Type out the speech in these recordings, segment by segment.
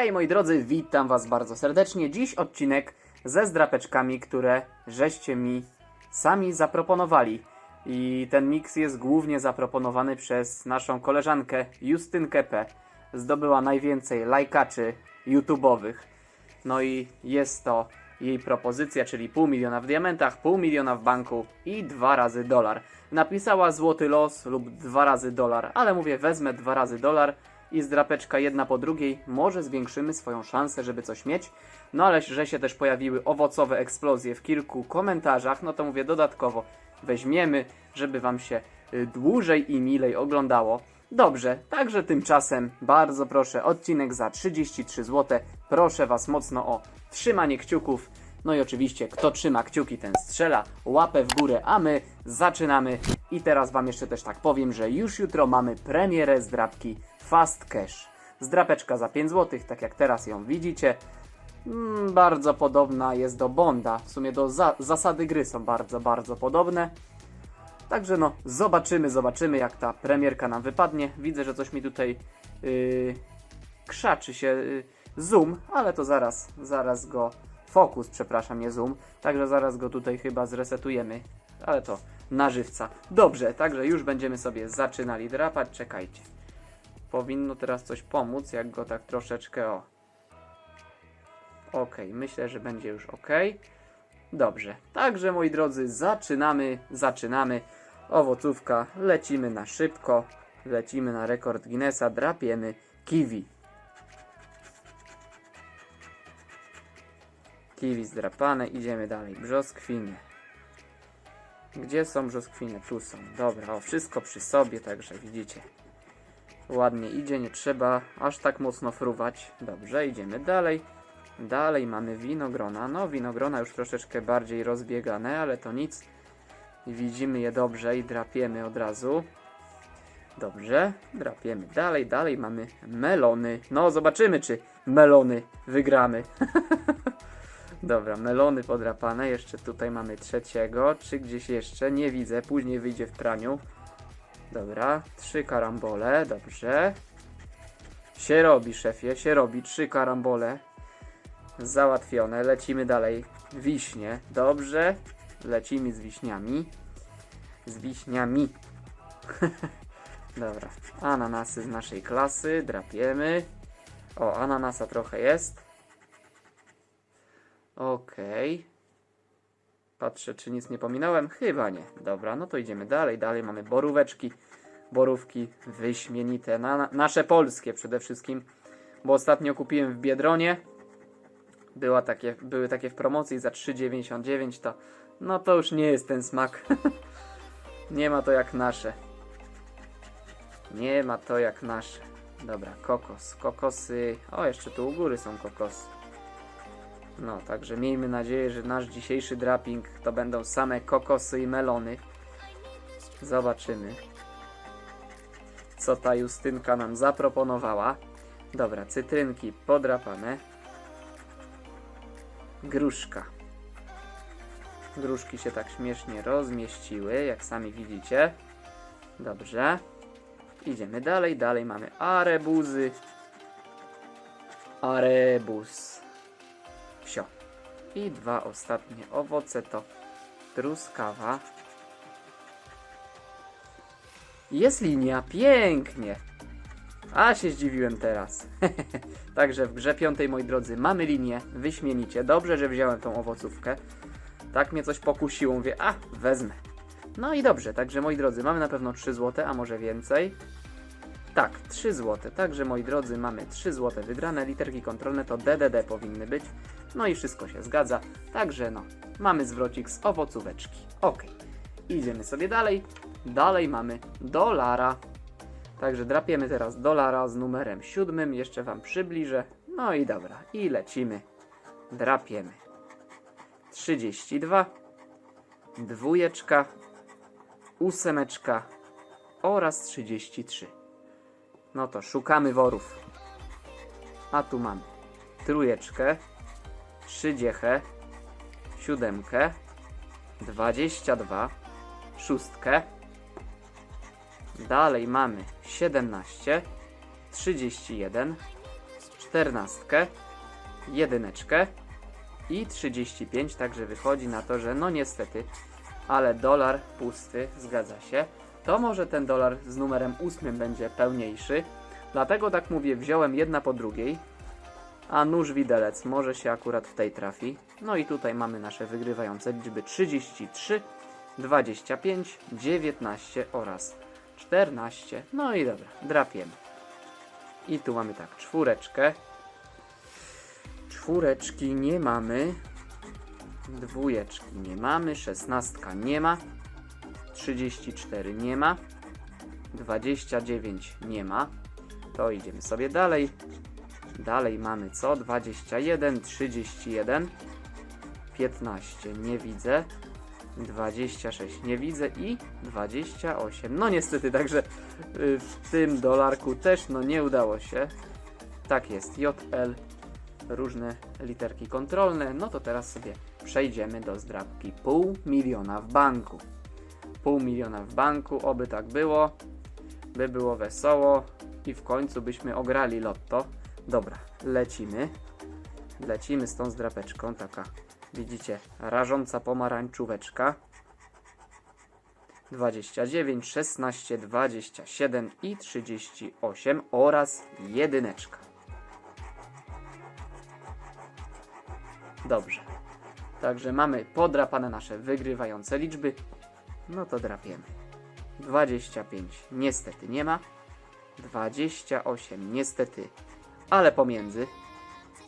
Hej moi drodzy, witam was bardzo serdecznie. Dziś odcinek ze zdrapeczkami, które żeście mi sami zaproponowali. I ten miks jest głównie zaproponowany przez naszą koleżankę Justynkę P. Zdobyła najwięcej lajkaczy YouTube'owych. No i jest to jej propozycja, czyli pół miliona w diamentach, pół miliona w banku i dwa razy dolar. Napisała złoty los lub dwa razy dolar, ale mówię, wezmę dwa razy dolar i zdrapeczka jedna po drugiej, może zwiększymy swoją szansę, żeby coś mieć. No ale że się też pojawiły owocowe eksplozje w kilku komentarzach, no to mówię dodatkowo weźmiemy, żeby wam się y, dłużej i milej oglądało. Dobrze, także tymczasem bardzo proszę, odcinek za 33 zł. Proszę was mocno o trzymanie kciuków. No i oczywiście, kto trzyma kciuki, ten strzela. Łapę w górę, a my zaczynamy. I teraz wam jeszcze też tak powiem, że już jutro mamy premierę zdrapki Fast Cash. Zdrapeczka za 5 zł, tak jak teraz ją widzicie. Mm, bardzo podobna jest do Bonda. W sumie do za zasady gry są bardzo, bardzo podobne. Także no, zobaczymy, zobaczymy jak ta premierka nam wypadnie. Widzę, że coś mi tutaj yy, krzaczy się yy, zoom, ale to zaraz, zaraz go, fokus, przepraszam, nie zoom. Także zaraz go tutaj chyba zresetujemy, ale to na żywca. Dobrze, także już będziemy sobie zaczynali drapać, czekajcie. Powinno teraz coś pomóc, jak go tak troszeczkę o. Ok, myślę, że będzie już ok. Dobrze, także moi drodzy, zaczynamy, zaczynamy. Owocówka, lecimy na szybko, lecimy na rekord Guinnessa, drapiemy kiwi. Kiwi zdrapane, idziemy dalej. Brzoskwinie. Gdzie są brzoskwinie? Tu są. Dobra, o, wszystko przy sobie, także widzicie. Ładnie idzie, nie trzeba aż tak mocno fruwać. Dobrze, idziemy dalej. Dalej mamy winogrona. No, winogrona już troszeczkę bardziej rozbiegane, ale to nic. Widzimy je dobrze i drapiemy od razu. Dobrze, drapiemy dalej. Dalej mamy melony. No, zobaczymy, czy melony wygramy. Dobra, melony podrapane. Jeszcze tutaj mamy trzeciego. Czy gdzieś jeszcze? Nie widzę. Później wyjdzie w praniu. Dobra, trzy karambole. Dobrze. Się robi, szefie, się robi. Trzy karambole. Załatwione. Lecimy dalej. Wiśnie. Dobrze. Lecimy z wiśniami. Z wiśniami. Dobra. Ananasy z naszej klasy. Drapiemy. O, ananasa trochę jest. Okej. Patrzę, czy nic nie pominąłem. Chyba nie. Dobra, no to idziemy dalej. Dalej mamy boróweczki. Borówki wyśmienite. Na, na, nasze polskie przede wszystkim. Bo ostatnio kupiłem w Biedronie. Była takie, były takie w promocji za 3,99 to no to już nie jest ten smak. nie ma to jak nasze. Nie ma to jak nasze. Dobra, kokos. Kokosy. O, jeszcze tu u góry są kokosy. No, także miejmy nadzieję, że nasz dzisiejszy draping to będą same kokosy i melony. Zobaczymy, co ta Justynka nam zaproponowała. Dobra, cytrynki podrapane. Gruszka. Gruszki się tak śmiesznie rozmieściły, jak sami widzicie. Dobrze. Idziemy dalej. Dalej mamy arebuzy. Arebus. I dwa ostatnie owoce to truskawa. Jest linia, pięknie. A się zdziwiłem teraz. Także w grze piątej, moi drodzy, mamy linię, wyśmienicie. Dobrze, że wziąłem tą owocówkę. Tak mnie coś pokusiło, mówię, a, wezmę. No i dobrze, także moi drodzy, mamy na pewno 3 zł, a może więcej. Tak, 3 zł. Także moi drodzy, mamy 3 zł wygrane. Literki kontrolne to DDD powinny być. No i wszystko się zgadza. Także no, mamy zwrocik z owocóweczki. Ok, idziemy sobie dalej. Dalej mamy dolara. Także drapiemy teraz dolara z numerem siódmym. Jeszcze Wam przybliżę. No i dobra, i lecimy. Drapiemy. 32, dwójeczka, ósemeczka oraz 33. No to szukamy worów. A tu mamy trójeczkę, trzydziechę, siódemkę, dwadzieścia dwa, szóstkę. Dalej mamy 17, 31, czternastkę, jedyneczkę i 35, także wychodzi na to, że no niestety, ale dolar pusty, zgadza się. To może ten dolar z numerem 8 będzie pełniejszy. Dlatego tak mówię, wziąłem jedna po drugiej. A nóż widelec może się akurat w tej trafi. No i tutaj mamy nasze wygrywające liczby 33, 25, 19 oraz 14. No i dobra, drapiemy. I tu mamy tak, czwóreczkę. Czwóreczki nie mamy. Dwójeczki nie mamy. Szesnastka nie ma. 34 nie ma. 29 nie ma. To idziemy sobie dalej. Dalej mamy co? 21, 31, 15 nie widzę, 26 nie widzę i 28. No niestety, także y, w tym dolarku też no nie udało się. Tak jest, JL, różne literki kontrolne. No to teraz sobie przejdziemy do zdrabki pół miliona w banku. Pół miliona w banku, oby tak było, by było wesoło i w końcu byśmy ograli lotto. Dobra, lecimy. Lecimy z tą zdrapeczką, taka, widzicie, rażąca pomarańczóweczka. 29, 16, 27 i 38 oraz jedyneczka. Dobrze. Także mamy podrapane nasze wygrywające liczby. No to drapiemy. 25 niestety nie ma. 28 niestety, ale pomiędzy.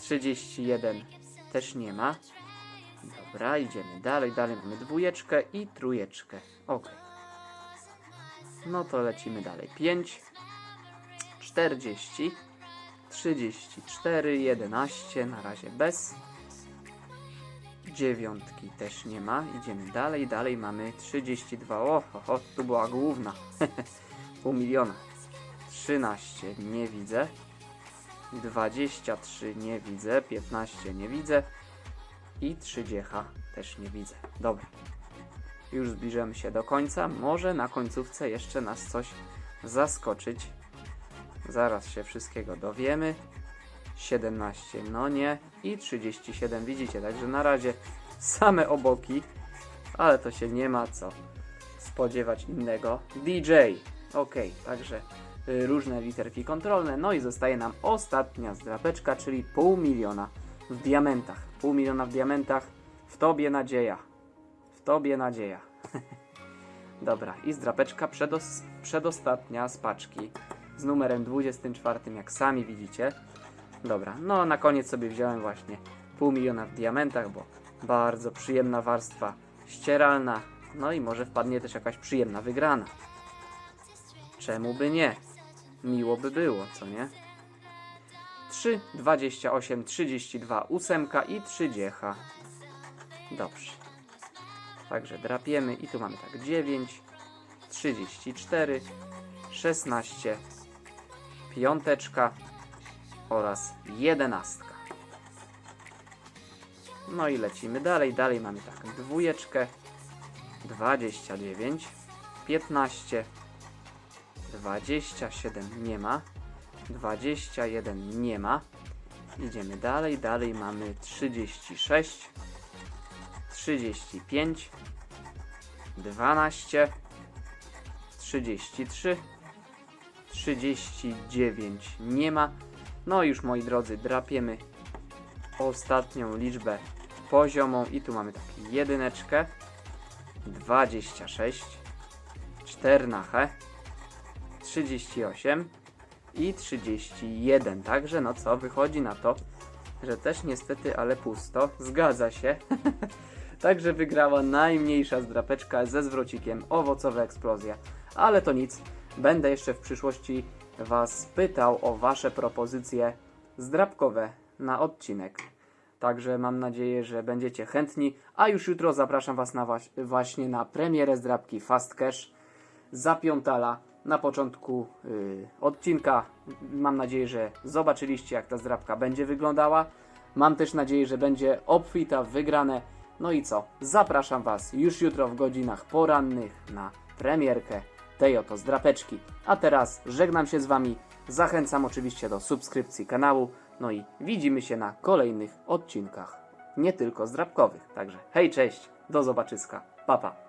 31 też nie ma. Dobra, idziemy dalej. Dalej mamy dwójeczkę i trójeczkę. Ok. No to lecimy dalej. 5, 40, 34, 11, na razie bez. Dziewiątki też nie ma. Idziemy dalej. Dalej mamy 32. O, ho, ho, tu była główna. Pół miliona. 13 nie widzę. 23 nie widzę. 15 nie widzę. I 30 też nie widzę. Dobra. Już zbliżamy się do końca. Może na końcówce jeszcze nas coś zaskoczyć. Zaraz się wszystkiego dowiemy. 17 no nie i 37 widzicie, także na razie same oboki, ale to się nie ma co spodziewać innego. DJ, ok, także różne literki kontrolne, no i zostaje nam ostatnia zdrapeczka, czyli pół miliona w diamentach. Pół miliona w diamentach, w tobie nadzieja, w tobie nadzieja. Dobra, i zdrapeczka przedos przedostatnia z paczki z numerem 24, jak sami widzicie. Dobra, no na koniec sobie wziąłem właśnie pół miliona w diamentach, bo bardzo przyjemna warstwa ścieralna. No i może wpadnie też jakaś przyjemna wygrana. Czemu by nie? Miło by było, co nie? 3, 28, 32, 8 i 30. Dobrze. Także drapiemy i tu mamy tak 9, 34, 16, piąteczka, oraz jedenastka. No i lecimy dalej. Dalej mamy tak dwójeczkę, 29, 15, 27 nie ma, 21 nie ma. Idziemy dalej. Dalej mamy 36, 35, 12, 33, 39 nie ma. No już moi drodzy, drapiemy ostatnią liczbę poziomą i tu mamy taką jedyneczkę, 26, 14, 38 i 31. Także no co, wychodzi na to, że też niestety, ale pusto. Zgadza się. Także wygrała najmniejsza zdrapeczka ze zwrocikiem owocowa eksplozja. Ale to nic, będę jeszcze w przyszłości Was pytał o Wasze propozycje zdrabkowe na odcinek. Także mam nadzieję, że będziecie chętni, a już jutro zapraszam Was na właśnie na premierę zdrabki Fast Cash za piątala na początku y, odcinka. Mam nadzieję, że zobaczyliście jak ta zdrabka będzie wyglądała. Mam też nadzieję, że będzie obfita wygrane. No i co? Zapraszam Was już jutro w godzinach porannych na premierkę tej oto zdrapeczki. A teraz żegnam się z Wami. Zachęcam oczywiście do subskrypcji kanału. No i widzimy się na kolejnych odcinkach, nie tylko zdrabkowych. Także hej, cześć, do zobaczyska, papa. Pa.